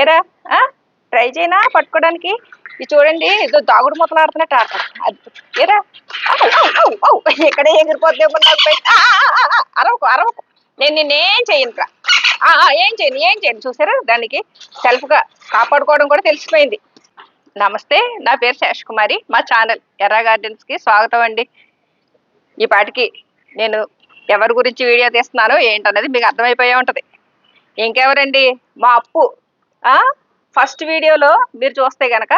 ఏరా? ట్రై చేయనా పట్టుకోవడానికి? ఇది చూడండి ఏదో దాగుడు మొక్కలు ఆడుతున్నట్టు ఆడతారు ఏరా? ఔ, ఔ, అరవకు అరవకు. నేను నిన్నేం చేయను రా. ఏం చేయను ఏం చేయను. చూసారా? దానికి సెల్ఫ్గా కాపాడుకోవడం కూడా తెలిసిపోయింది. నమస్తే నా పేరు శేషకుమారి మా ఛానల్ ఎర్రా గార్డెన్స్కి స్వాగతం అండి. ఈ పాటికి నేను ఎవరి గురించి వీడియో తీస్తున్నానో ఏంటన్నది మీకు అర్థమైపోయే ఉంటుంది. ఇంకెవరండి? మా అప్పు. ఫస్ట్ వీడియోలో మీరు చూస్తే గనక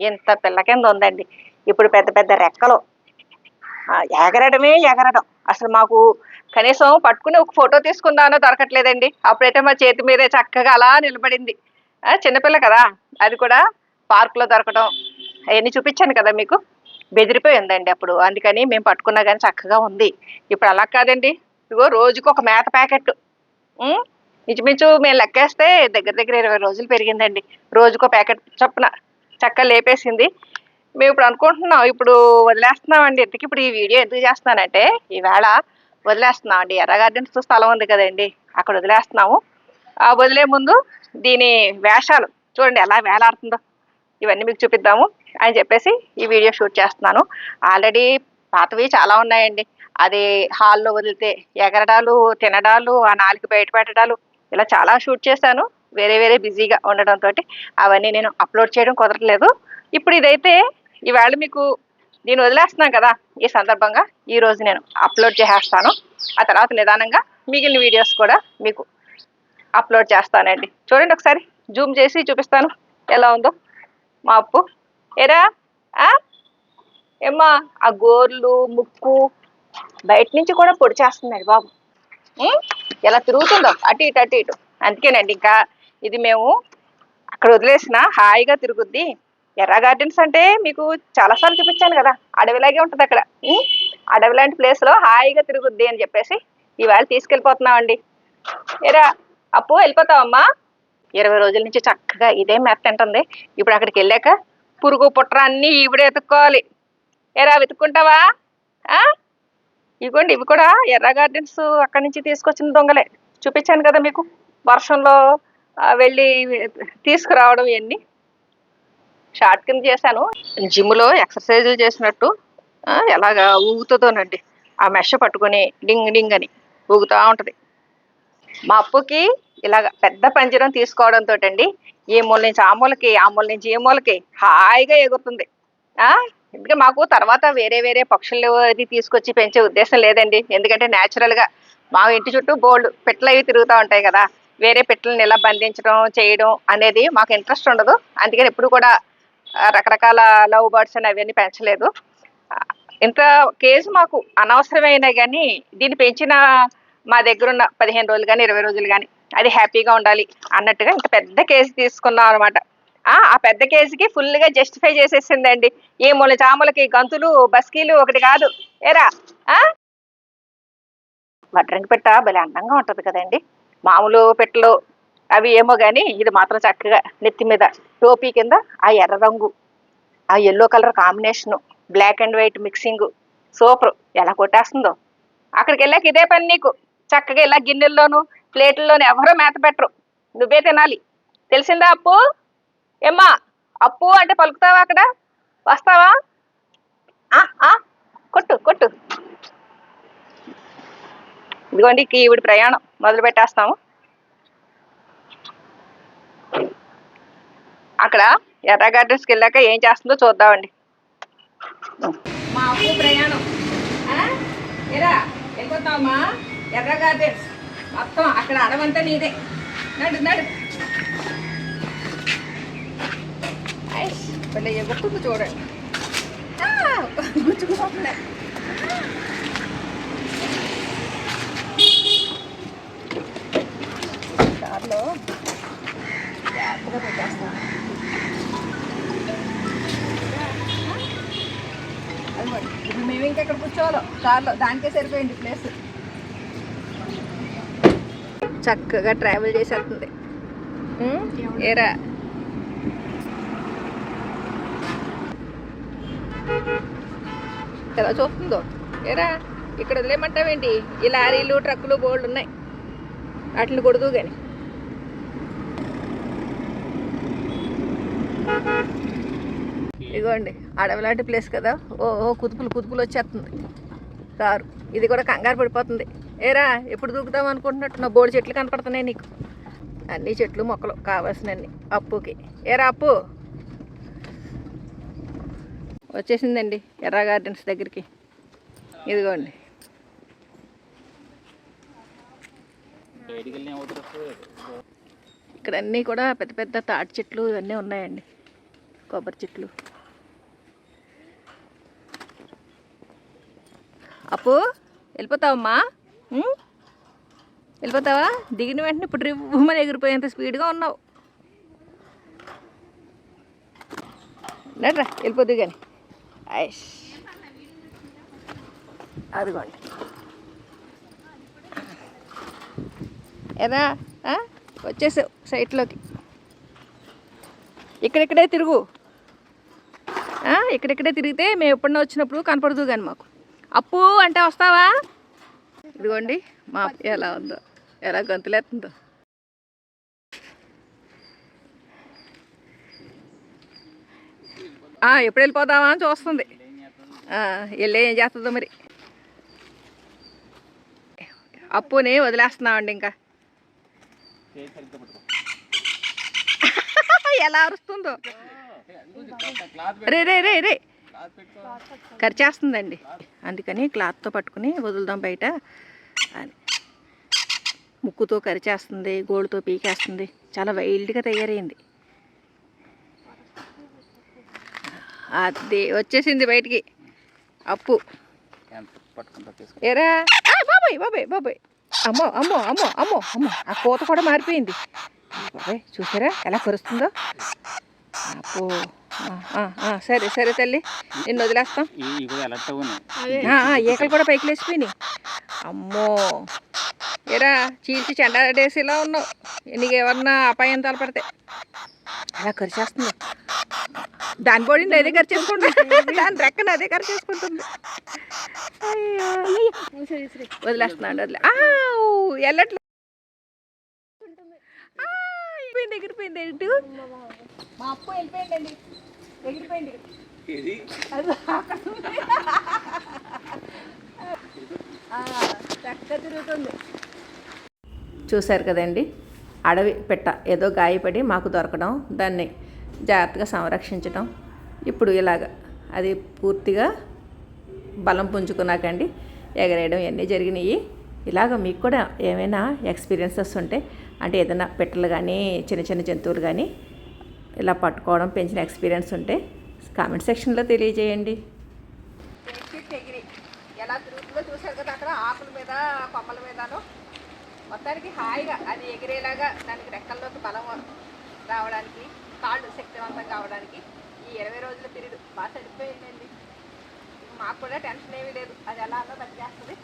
ఎంత పిల్ల కింద ఉందండి. ఇప్పుడు పెద్ద పెద్ద రెక్కలు. ఎగరడమే ఎగరడం. అసలు మాకు కనీసం పట్టుకుని ఒక ఫోటో తీసుకుందానో దొరకట్లేదండి. అప్పుడైతే మా చేతి మీదే చక్కగా అలా నిలబడింది. చిన్నపిల్ల కదా. అది కూడా పార్కులో దొరకడం. అవన్నీ చూపించాను కదా మీకు. బెదిరిపోయి ఉందండి అప్పుడు. అందుకని మేము పట్టుకున్నా కానీ చక్కగా ఉంది. ఇప్పుడు అలా కాదండి. ఇగో రోజుకు ఒక మేత ప్యాకెట్ ఇంచుమించు మేము లెక్కేస్తే దగ్గర దగ్గర ఇరవై రోజులు పెరిగిందండి. రోజుకో ప్యాకెట్ చొప్పున చక్క లేపేసింది. మేము ఇప్పుడు అనుకుంటున్నాం ఇప్పుడు వదిలేస్తున్నామండి. ఎందుకు ఇప్పుడు ఈ వీడియో ఎందుకు చేస్తున్నానంటే ఈవేళ వదిలేస్తున్నాం అండి ఎర్ర గార్డెన్స్ స్థలం ఉంది కదండి అక్కడ వదిలేస్తున్నాము. ఆ వదిలే ముందు దీని వేషాలు చూడండి ఎలా వేలాడుతుందో. ఇవన్నీ మీకు చూపిద్దాము అని చెప్పేసి ఈ వీడియో షూట్ చేస్తున్నాను. ఆల్రెడీ పాతవి చాలా ఉన్నాయండి. అది హాల్లో వదిలితే ఎగరడాలు తినడాలు ఆ నాలుగు బయట పెట్టడాలు ఇలా చాలా షూట్ చేశాను. వేరే వేరే బిజీగా ఉండడంతో అవన్నీ నేను అప్లోడ్ చేయడం కుదరట్లేదు. ఇప్పుడు ఇదైతే ఈవేళ మీకు నేను వదిలేస్తున్నాను కదా ఈ సందర్భంగా. ఈరోజు నేను అప్లోడ్ చేసేస్తాను. ఆ తర్వాత నిదానంగా మిగిలిన వీడియోస్ కూడా మీకు అప్లోడ్ చేస్తానండి. చూడండి ఒకసారి. జూమ్ చేసి చూపిస్తాను. ఎలా ఉందో. మా అప్పు. ఏరా? ఏమ్మా? ఆ గోర్లు ముక్కు బయట నుంచి కూడా పొడి చేస్తుందండి బాబు. ఎలా తిరుగుతుందో. అటు ఇటు అటు ఇటు. అందుకేనండి ఇంకా ఇది మేము అక్కడ వదిలేసిన హాయిగా తిరుగుద్ది. ఎర్ర గార్డెన్స్ అంటే మీకు చాలాసార్లు చూపించాను కదా. అడవిలాగే ఉంటుంది అక్కడ. అడవి లాంటి ప్లేస్లో హాయిగా తిరుగుద్ది అని చెప్పేసి ఇవాళ తీసుకెళ్ళిపోతున్నామండి. ఎరా అప్పు వెళ్ళిపోతావమ్మా. ఇరవై రోజుల నుంచి చక్కగా ఇదే మెత్త తింటుంది. ఇప్పుడు అక్కడికి వెళ్ళాక పురుగు పుట్ర అన్నీ ఈవిడే ఎత్తుక్కోవాలి. ఎరా వెతుక్కుంటావా? ఇగోండి ఇవి కూడా ఎర్ర గార్డెన్స్ అక్కడి నుంచి తీసుకొచ్చిన దొంగలే. చూపించాను కదా మీకు వర్షంలో వెళ్ళి తీసుకురావడం ఇవన్నీ. షార్ట్ కింద చేశాను. జిమ్లో ఎక్సర్సైజులు చేసినట్టు ఎలాగా ఊగుతుందోనండి. ఆ మెష పట్టుకొని డింగ్ డింగ్ అని ఊగుతూ ఉంటుంది. మా అప్పుకి ఇలాగ పెద్ద పంజరం తీసుకోవడంతో అండి ఈ మూల నుంచి ఆ మూలకి ఆ మూల నుంచి ఈ మూలకి హాయిగా ఎగురుతుంది. ఎందుకంటే మాకు తర్వాత వేరే వేరే పక్షులు అది తీసుకొచ్చి పెంచే ఉద్దేశం లేదండి. ఎందుకంటే natural గా మా ఇంటి చుట్టూ బోల్డ్ పిట్టలు అవి తిరుగుతూ ఉంటాయి కదా. వేరే పెట్టలను ఎలా బంధించడం చేయడం అనేది మాకు ఇంట్రెస్ట్ ఉండదు. అందుకని ఎప్పుడు కూడా రకరకాల లవ్ బర్డ్స్ అని అవన్నీ పెంచలేదు. ఇంత కేసు మాకు అనవసరమైన కానీ దీన్ని పెంచిన మా దగ్గర ఉన్న పదిహేను రోజులు కానీ ఇరవై రోజులు కానీ అది హ్యాపీగా ఉండాలి అన్నట్టుగా ఇంత పెద్ద కేసు తీసుకున్నాం అనమాట ఆ పెద్ద కేసుకి ఫుల్గా జస్టిఫై చేసేసిందండి. ఈ మూల చాములకి గంతులు బస్కీలు ఒకటి కాదు. ఏరా ఆ? వడ్రంగి పెట్ట భలే అందంగా ఉంటుంది కదండి. మామూలు పెట్టలు అవి ఏమో కానీ ఇది మాత్రం చక్కగా నెత్తి మీద టోపీ కింద ఆ ఎర్ర రంగు ఆ yellow colour combination black and white mixing super. ఎలా కొట్టేస్తుందో. అక్కడికి వెళ్ళాక ఇదే పని నీకు. చక్కగా ఇలా గిన్నెల్లోనూ ప్లేట్లలోనూ ఎవరో మేత పెట్టరు. నువ్వే తినాలి. తెలిసిందా అప్పు? ఏమ్మా అప్పు అంటే పలుకుతావా అక్కడ? వస్తావా? ఆ, ఆ, కొట్టు కొట్టు. ఇదిగోండి ఈవిడ ప్రయాణం మొదలు పెట్టేస్తాము అక్కడ ఎర్ర గార్డెన్స్కి వెళ్ళాక ఏం చేస్తుందో చూద్దామండి. మా అప్పు ప్రయాణం. వెళ్ళిపోతామా ఎర్ర గార్డెన్స్. మొత్తం అక్కడ అడవంతా నీదే. నడు నడు. భలే గుట్టుకు చూడండి ఆ, గుచ్చుకుపోతుంది కార్లో జాగ్రత్తగా పెట్టేస్తాను ఇప్పుడు మేము ఇంకా ఇక్కడ కూర్చోవాలో కార్లో దానికే సరిపోయింది ప్లేస్ చక్కగా ట్రావెల్ చేసేస్తుంది ఏరా ఎలా చూస్తుందో. ఏరా ఇక్కడ వదిలేమంటావేంటి ఈ లారీలు ట్రక్కులు బోల్డ్ ఉన్నాయి వాటిని కొడదు కానీ ఇదిగోండి అడవిలాంటి ప్లేస్ కదా. ఓ ఓ కుతుపులు కుతుపులు వచ్చేస్తుంది కారు ఇది కూడా కంగారు పడిపోతుంది. ఏరా ఎప్పుడు దూకుతాం అనుకుంటున్నట్టు? నా బోర్డు చెట్లు కనపడుతున్నాయి నీకు. అన్ని చెట్లు మొక్కలు కావాల్సినవి అప్పుకి. ఏరా అప్పు. వచ్చేసిందండి ఎర్ర గార్డెన్స్ దగ్గరికి. ఇదిగోండి. ఇక్కడ అన్నీ కూడా పెద్ద పెద్ద తాటి చెట్లు ఇవన్నీ ఉన్నాయండి. కొబ్బరి చెట్లు. అప్పు వెళ్ళిపోతావమ్మా? వెళ్ళిపోతావా? దిగిన వెంటనే ఇప్పుడు రివ్వమని ఎగిరిపోయేంత స్పీడ్గా ఉన్నావు. నడ్రా వెళ్ళిపోద్దు కానీ అదిగోండి. ఎరా వచ్చేసావు సైట్లోకి. ఇక్కడిక్కడే తిరుగు. ఇక్కడిక్కడే తిరిగితే మేము ఎప్పుడన్నా వచ్చినప్పుడు కనపడదు కానీ మాకు. అప్పు అంటే వస్తావా? ఇదిగోండి మా ఎలా ఉందో ఎలా గొంతులేస్తుందో. ఎప్పుడు వెళ్ళిపోదామా అని చూస్తుంది. వెళ్ళే వెళ్ళి ఏం చేస్తుందో మరి. అప్పుని వదిలేస్తున్నామండి ఇంకా. ఎలా అరుస్తుందో. రే రే రే రే. ఖర్చేస్తుందండి అందుకని క్లాత్తో పట్టుకుని వదులుదాం బయట అని. ముక్కుతో కరిచేస్తుంది గోడుతో పీకేస్తుంది. చాలా వైల్డ్గా తయారైంది. అది వచ్చేసింది బయటికి. అప్పు. ఆ, బాబాయ్ బాబాయ్ బాబాయ్. అమ్మో అమ్మో అమ్మో అమ్మో అమ్మో. ఆ కోత కూడా మారిపోయింది. బాబాయ్ చూసారా ఎలా కరుస్తుందో? అప్పు. సరే సరే తల్లి నిన్ను వదిలేస్తాం. ఈకలు కూడా పైకి లేచిపోయినాయి. అమ్మో. ఏరా చీల్చి చెండాడేసి ఇలా ఉన్నావు. నీకు ఏమన్నా అపాయం తలపడితే. అలా కరిచేస్తుంది. దాని బాడీని అదే కరిచేసుకుంటుంది దాని రెక్కన అదే కరిచేసుకుంటుంది అయ్యో, అయ్యో. వదిలేస్తున్నాడు వదిలే. ఆవ్, వెళ్ళట్లే ఆ, ఎగిరిపోయింది ఎగిరిపోయింది ఎటు మా అప్పు వెళ్ళిపోయిందండి. ఎగిరిపోయింది. తిరుగుతుంది. చూశారు కదండి? అడవి పెట్ట ఏదో గాయపడి మాకు దొరకడం దాన్ని జాగ్రత్తగా సంరక్షించడం ఇప్పుడు ఇలాగ అది పూర్తిగా బలం పుంజుకున్నాకండి ఎగరేయడం ఇవన్నీ జరిగినాయి. ఇలాగ మీకు కూడా ఏమైనా ఎక్స్పీరియన్సెస్ ఉంటే అంటే ఏదైనా పెట్టలు కానీ చిన్న చిన్న జంతువులు కానీ ఇలా పట్టుకోవడం పెంచిన ఎక్స్పీరియన్స్ ఉంటే కామెంట్ సెక్షన్లో తెలియజేయండి. ఎలా తిరుగుతుందో చూశారు కదా అక్కడ ఆకుల మీద కొమ్మల మీదను. మొత్తానికి హాయిగా అది ఎగిరేలాగా దానికి రెక్కల్లోకి బలం రావడానికి కాళ్ళు శక్తివంతం కావడానికి ఈ ఇరవై రోజుల పీరియడ్ బాగా సరిపోయిందండి. మాకు కూడా టెన్షన్ ఏమీ లేదు. అది ఎలా అన్నా పనిచేస్తుంది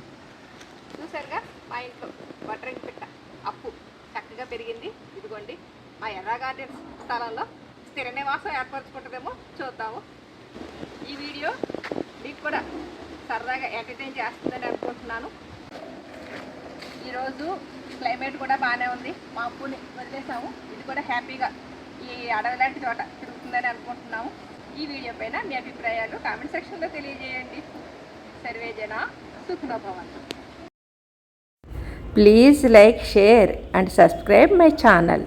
చూసారుగా మా ఇంట్లో బటరింగ్ పిట్ట అప్పు చక్కగా పెరిగింది. ఇదిగోండి మా ఎర్ర గార్డెన్స్ స్థలంలో స్థిర నివాసం ఏర్పరచుకుంటుందేమో చూద్దాము. ఈ వీడియో మీకు కూడా సరదాగా ఎంటర్టైన్ చేస్తుందని అనుకుంటున్నాను. ఈరోజు క్లైమేట్ కూడా బాగానే ఉంది. మా అప్పుని వదిలేసాము. ఇది కూడా హ్యాపీగా ఈ అడవి లాంటి చోట తిరుగుతుందని అనుకుంటున్నాము. ఈ వీడియో పైన మీ అభిప్రాయాలు కామెంట్ సెక్షన్లో తెలియజేయండి. సర్వేజన సుఖనోభవంతు. Please like share and subscribe my channel.